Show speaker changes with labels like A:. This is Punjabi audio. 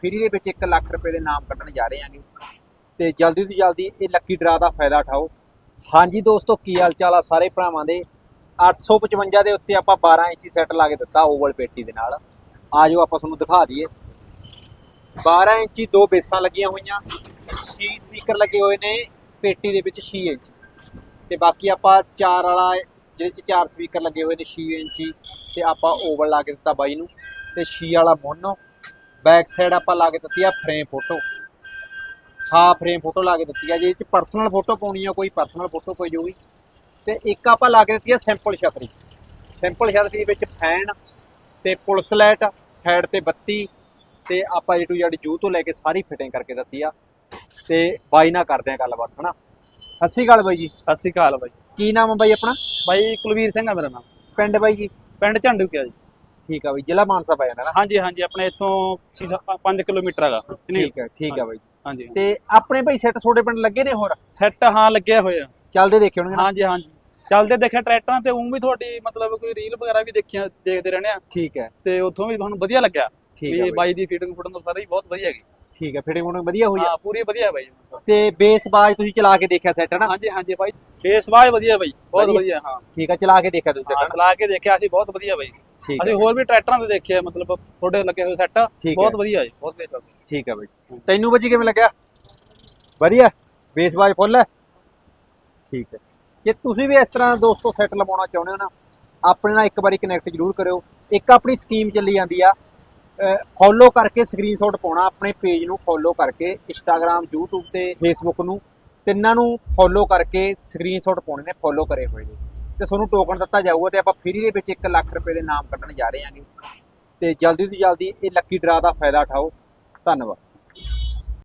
A: ਫ੍ਰੀ ਦੇ ਵਿੱਚ 1 ਲੱਖ ਰੁਪਏ ਦੇ ਨਾਮ ਕੱਢਣ ਜਾ ਰਹੇ ਹਾਂਗੇ ਤੇ ਜਲਦੀ ਤੋਂ ਜਲਦੀ ਇਹ ਲੱਕੀ ਡਰਾ ਦਾ ਫਾਇਦਾ ਉਠਾਓ। ਹਾਂਜੀ ਦੋਸਤੋ, ਕੀ ਹਾਲ ਚਾਲ ਆ ਸਾਰੇ ਭਰਾਵਾਂ ਦੇ? 855 ਦੇ ਉੱਤੇ ਆਪਾਂ 12 ਇੰਚੀ ਸੈੱਟ ਲਾ ਕੇ ਦਿੱਤਾ ਓਵਲ ਪੇਟੀ ਦੇ ਨਾਲ। ਆਜੋ ਆਪਾਂ ਤੁਹਾਨੂੰ ਦਿਖਾ ਦਈਏ। 12 ਇੰਚੀ ਦੋ ਬੇਸਾਂ ਲੱਗੀਆਂ ਹੋਈਆਂ। 6 ਸਪੀਕਰ ਲੱਗੇ ਹੋਏ ਨੇ ਪੇਟੀ ਦੇ ਵਿੱਚ 6 ਇੰਚ। ਤੇ ਬਾਕੀ ਆਪਾਂ ਚਾਰ ਵਾਲਾ ਜਿਹਦੇ ਚ ਚਾਰ ਸਪੀਕਰ ਲੱਗੇ ਹੋਏ ਨੇ 6 ਇੰਚੀ। ਤੇ ਆਪਾਂ ਓਵਲ ਲਾ ਕੇ ਦਿੱਤਾ ਬਾਈ ਨੂੰ। ਤੇ 6 ਵਾਲਾ ਮੋਨੋ। ਬੈਕ ਸਾਈਡ ਆਪਾਂ ਲਾ ਕੇ ਦਿੱਤੀ ਆ ਫਰੇਮ ਫੋਟੋ ਹਾਂ ਫਰੇਮ ਫੋਟੋ ਲਾ ਕੇ ਦਿੱਤੀ ਆ ਜੇ। ਇਹ ਚ ਪਰਸਨਲ ਫੋਟੋ ਪਾਉਣੀ ਆ ਕੋਈ ਪਰਸਨਲ ਫੋਟੋ ਕੋਈ ਜੂਗੀ ਤੇ ਇੱਕ ਆਪਾਂ ਲਾ ਕੇ ਦਿੱਤੀ ਆ ਸਿੰਪਲ ਛਤਰੀ। ਸਿੰਪਲ ਛਤਰੀ ਵਿੱਚ ਫੈਨ ਤੇ ਪੁਲਿਸ ਲਾਈਟ ਸਾਈਡ ਤੇ ਬੱਤੀ ਤੇ ਆਪਾਂ ਏ ਟੂ ਜ਼ੈਡ ਜੂ ਤੋਂ ਲੈ ਕੇ ਸਾਰੀ ਫਿਟਿੰਗ ਕਰਕੇ ਦਿੱਤੀ ਆ। ਤੇ ਬਾਈ ਨਾਲ ਕਰਦੇ ਆ ਗੱਲਬਾਤ ਹਨਾ? ਸ਼੍ਰੀ ਅਕਾਲ ਬਾਈ ਜੀ।
B: ਸਤਿ ਸ਼੍ਰੀ ਅਕਾਲ ਬਾਈ।
A: ਕੀ ਨਾਮ ਆ ਬਾਈ ਆਪਣਾ?
B: ਬਾਈ ਕੁਲਵੀਰ ਸਿੰਘ ਆ ਮੇਰਾ ਨਾਮ।
A: ਪਿੰਡ ਬਾਈ ਜੀ?
B: ਪਿੰਡ ਝੰਡੂ ਕਿਆ ਜੀ।
A: ਠੀਕ ਆ ਬਾਈ ਜ਼ਿਲ੍ਹਾ ਮਾਨਸਾ ਪੈ ਜਾਂਦਾ ਨਾ?
B: ਹਾਂਜੀ ਹਾਂਜੀ ਆਪਣੇ ਇੱਥੋਂ 5 ਕਿਲੋਮੀਟਰ ਹੈਗਾ
A: ਠੀਕ ਹੈ ਠੀਕ ਆ ਬਾਈ।
B: ਹਾਂਜੀ।
A: ਤੇ ਆਪਣੇ ਭਾਈ ਸੈੱਟ ਛੋਟੇ ਪਿੰਡ ਲੱਗੇ ਨੇ ਹੋਰ?
B: ਸੈੱਟ ਹਾਂ ਲੱਗਿਆ ਹੋਇਆ
A: ਚੱਲਦੇ ਦੇਖੇ ਹੋਣਗੇ
B: ਹਾਂਜੀ ਹਾਂਜੀ। ਚੱਲਦੇ ਦੇਖਿਆ ਟਰੈਕਟਰਾਂ ਤੇ ਉਹ ਵੀ ਤੁਹਾਡੀ ਮਤਲਬ ਕੋਈ ਰੀਲ ਵਗੈਰਾ ਵੀ ਦੇਖੀਆਂ ਦੇਖਦੇ ਰਹਿੰਦੇ ਆ।
A: ਠੀਕ ਹੈ
B: ਤੇ ਉੱਥੋਂ ਵੀ ਤੁਹਾਨੂੰ ਵਧੀਆ ਲੱਗਿਆ।
A: ਠੀਕ ਹੈ ਬਾਈ।
B: ਬਾਈ ਦੀ ਫੁੱਟਿੰਗ ਤੋਂ ਸਾਰੀ ਬਹੁਤ ਵਧੀਆ ਹੈਗੀ।
A: ਠੀਕ ਹੈ ਫਿਟਿੰਗ ਹੁਣ ਵਧੀਆ ਹੋਈ ਆ।
B: ਹਾਂ ਪੂਰੀ ਵਧੀਆ ਬਾਈ।
A: ਤੇ ਬੇਸ ਬਾਜ ਤੁਸੀਂ ਚਲਾ ਕੇ ਦੇਖਿਆ ਸੈੱਟ ਨਾ
B: ਹਾਂਜੀ ਹਾਂਜੀ ਬਾਈ। ਫੇਸ ਵਾਜ ਵਧੀਆ ਬਾਈ ਬਹੁਤ
A: ਵਧੀਆ।
B: ਹਾਂ।
A: ਠੀਕ ਆ ਚਲਾ ਕੇ ਦੇਖਿਆ ਤੁਸੀਂ
B: ਹਾਂ,
A: ਸੈੱਟ
B: ਚਲਾ ਕੇ ਦੇਖਿਆ ਅਸੀਂ ਬਹੁਤ ਵਧੀਆ ਬਾਈ। ਅਸੀਂ ਹੋਰ ਵੀ ਟਰੈਕਟਰਾਂ ਤੇ ਦੇਖੇ ਆ, ਮਤਲਬ ਥੋੜੇ ਲੱਗੇ ਹੋਏ ਸੈੱਟ ਬਹੁਤ। ਵਧੀਆ ਜੀ ਬਹੁਤ ਵਧੀਆ ਚੱਲਦੇ
A: ਠੀਕ ਹੈ ਬਾਈ ਤੈਨੂੰ ਬੱਜੀ ਕਿਵੇਂ ਲੱਗਿਆ? ਵਧੀਆ। ਬੇਸ ਬਾਜ ਫੁੱਲ ਹੈ? ਠੀਕ ਹੈ। ਜੇ ਤੁਸੀਂ ਵੀ ਇਸ ਤਰ੍ਹਾਂ ਦੋਸਤੋ ਸੈੱਟ ਲਵਾਉਣਾ ਚਾਹੁੰਦੇ ਹੋ ਨਾ ਆਪਣੇ ਨਾਲ ਇੱਕ ਵਾਰੀ ਕਨੈਕਟ ਜ਼ਰੂਰ ਕਰਿਓ। ਇੱਕ ਆਪਣੀ ਸਕੀਮ ਚੱਲੀ ਜਾਂਦੀ ਆ। ਫੋਲੋ ਕਰਕੇ ਸਕਰੀਨਸ਼ਾਟ ਪਾਉਣਾ ਆਪਣੇ ਪੇਜ ਨੂੰ ਫੋਲੋ ਕਰਕੇ ਇੰਸਟਾਗ੍ਰam YouTube ਤੇ Facebook ਨੂੰ। ਤਿੰਨਾਂ ਨੂੰ ਫੋਲੋ ਕਰਕੇ ਸਕਰੀਨਸ਼ਾਟ ਪਾਉਣੇ ਨੇ ਫੋਲੋ ਕਰੇ ਹੋਏ ਨੇ। ਤੇ ਤੁਹਾਨੂੰ ਟੋਕਨ ਦਿੱਤਾ ਜਾਊਗਾ ਤੇ ਆਪਾਂ ਫ੍ਰੀ ਦੇ ਵਿੱਚ 1 ਲੱਖ ਰੁਪਏ ਦੇ ਨਾਮ ਕੱਢਣ ਜਾ ਰਹੇ ਹਾਂਗੇ। ਤੇ ਜਲਦੀ ਤੋਂ ਜਲਦੀ ਇਹ ਲੱਕੀ ਡਰਾ ਦਾ ਫਾਇਦਾ ਉਠਾਓ। ਧੰਨਵਾਦ।